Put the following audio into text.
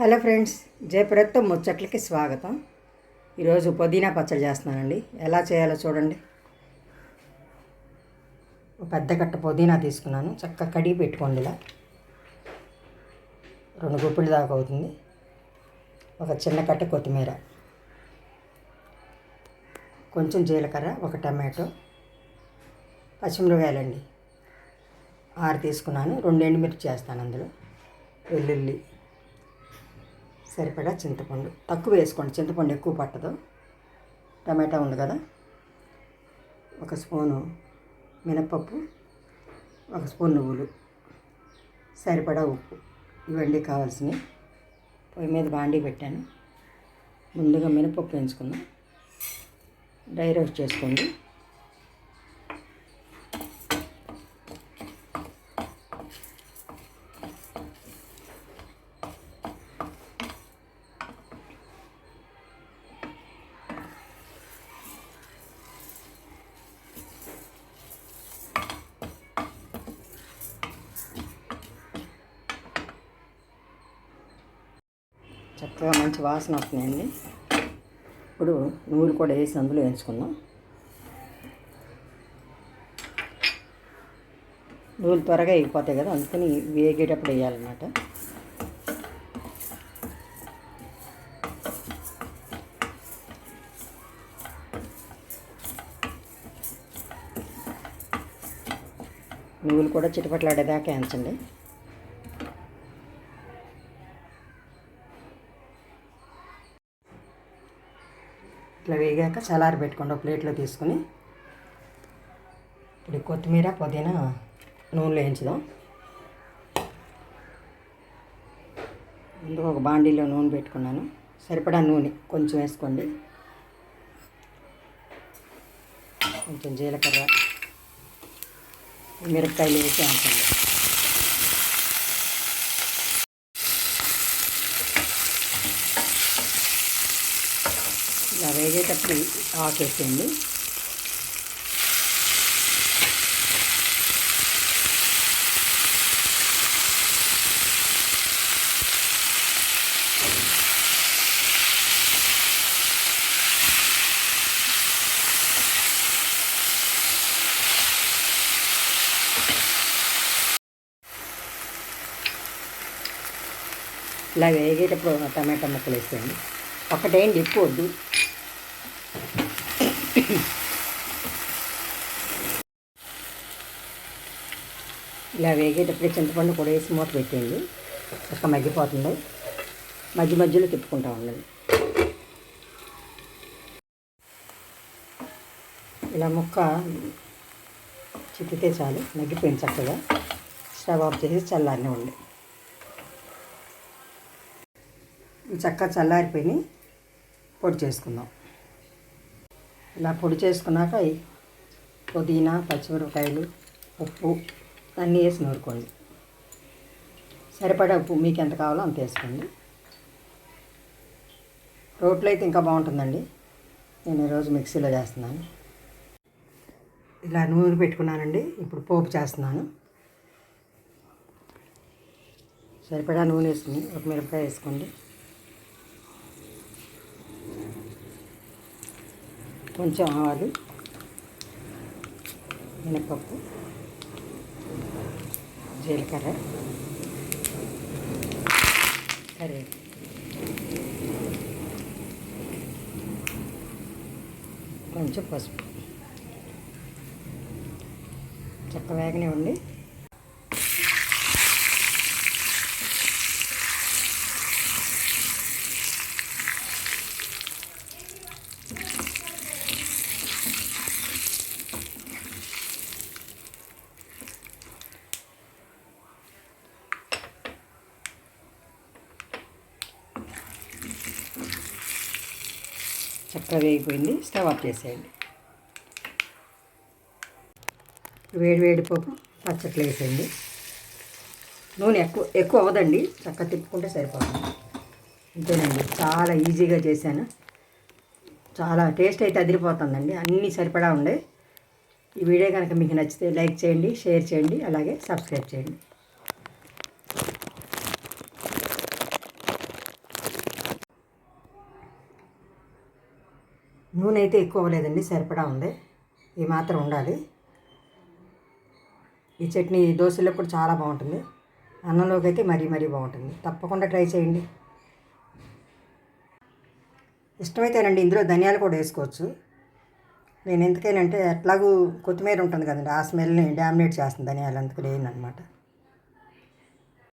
Hello friends జయప్రదత్తం ముచ్చట్లకి స్వాగతం. ఈరోజు పుదీనా పచ్చడి చేస్తున్నానండి. ఎలా చేయాలో చూడండి. పెద్ద కట్ట పుదీనా తీసుకున్నాను. చక్కగా కడిగి పెట్టుకోండి ఇలా. రెండు గుప్పిడి దాకా అవుతుంది. ఒక చిన్న కట్ట కొత్తిమీర. కొంచెం జీలకర్ర ఒక టమాటో పచ్చిమిరకాయలండి ఆరు తీసుకున్నాను. రెండు ఎండుమిర్చి చేస్తాను అందులో. వెల్లుల్లి. సరిపడా చింతపండు. తక్కువ వేసుకోండి. చింతపండు ఎక్కువ పట్టదు. టమాటా ఉంది కదా. ఒక స్పూను మినపప్పు ఒక స్పూన్ నువ్వులు. సరిపడా ఉప్పు. ఇవన్నీ కావాల్సినవి. పొయ్యి మీద బాండీ పెట్టాను. ముందుగా మినపప్పు వేయించుకుందాం. డ్రై రోస్ట్ చేసుకోండి. చక్కగా మంచి వాసన వస్తున్నాయండి. ఇప్పుడు నూనె కూడా వేసి అందులో వేయించుకుందాం. నూనె త్వరగా అయిపోతాయి కదా అందుకని వేగేటప్పుడు వేయాలన్నమాట. నువ్వులు కూడా చిటపట్లాడేదాకా వేయించండి. ఇట్లా వేగాక చల్లారి పెట్టుకోండి ఒక ప్లేట్లో తీసుకుని. ఇప్పుడు కొత్తిమీర పుదీనా నూనెలో వేయించుదాం. ముందుగా ఒక బాండీలో నూనె పెట్టుకున్నాను. సరిపడా నూనె కొంచెం వేసుకోండి. కొంచెం జీలకర్ర మిరపకాయలు వేసి వేయండి ఇలా వేగేటప్పుడు ఆకేసేయండి. ఇలా వేగేటప్పుడు టమాటా ముక్కలు వేసేయండి. ఒకటేంటి ఎక్కువ వద్దు. ఇలా వేగేటప్పుడు చింతపండు కూడా వేసి మూత పెట్టేయండి. ఒక మగ్గిపోతుంది మధ్య మధ్యలో తిప్పుకుంటా ఉండండి. ఇలా ముక్క చిక్కితే చాలు మగ్గిపోయింది చక్కగా. స్టవ్ ఆఫ్ చేసి చల్లారినివ్వండి. చక్కగా చల్లారిపోయినాయి. పొడి చేసుకుందాం. ఇలా పొడి చేసుకున్నాక పుదీనా పచ్చిమిరపకాయలు ఉప్పు అన్నీ వేసి నూరుకోండి. సరిపడా ఉప్పు మీకు ఎంత కావాలో అంత వేసుకోండి. రోట్లో అయితే ఇంకా బాగుంటుందండి. నేను ఈరోజు మిక్సీలో చేస్తున్నాను. ఇలా నూనె పెట్టుకున్నానండి. ఇప్పుడు పోపు చేస్తున్నాను. సరిపడా నూనె వేసుకుని ఒక మిరపకాయ వేసుకోండి. కొంచెం ఆవాలు మినపప్పు జీలకర్ర కర్రీ కొంచెం పసుపు. చక్క వేగనివ్వండి. చక్కగా వేగిపోయింది. స్టవ్ ఆఫ్ చేసేయండి. వేడి వేడి పప్పు పచ్చట్లు వేసేయండి. నూనె ఎక్కువ ఎక్కువ అవ్వదండి. చక్కగా తిప్పుకుంటే సరిపోతుంది. అంతేనండి చాలా ఈజీగా చేశాను. చాలా టేస్ట్ అయితే అదిరిపోతుందండి. అన్నీ సరిపడా ఉండే. ఈ వీడియో కనుక మీకు నచ్చితే లైక్ చేయండి షేర్ చేయండి అలాగే సబ్స్క్రైబ్ చేయండి. నూనె అయితే ఎక్కువ అవ్వలేదండి సరిపడా ఉంది. ఈ మాత్రం ఉండాలి. ఈ చట్నీ దోశలో కూడా చాలా బాగుంటుంది. అన్నంలోకి అయితే మరీ మరీ బాగుంటుంది. తప్పకుండా ట్రై చేయండి. ఇష్టమైతేనండి ఇందులో ధనియాలు కూడా వేసుకోవచ్చు. నేను ఎందుకైనా అంటే ఎట్లాగూ కొత్తిమీర ఉంటుంది కదండి ఆ స్మెల్ని డామినేట్ చేస్తుంది ధనియాలు అందుకు లేను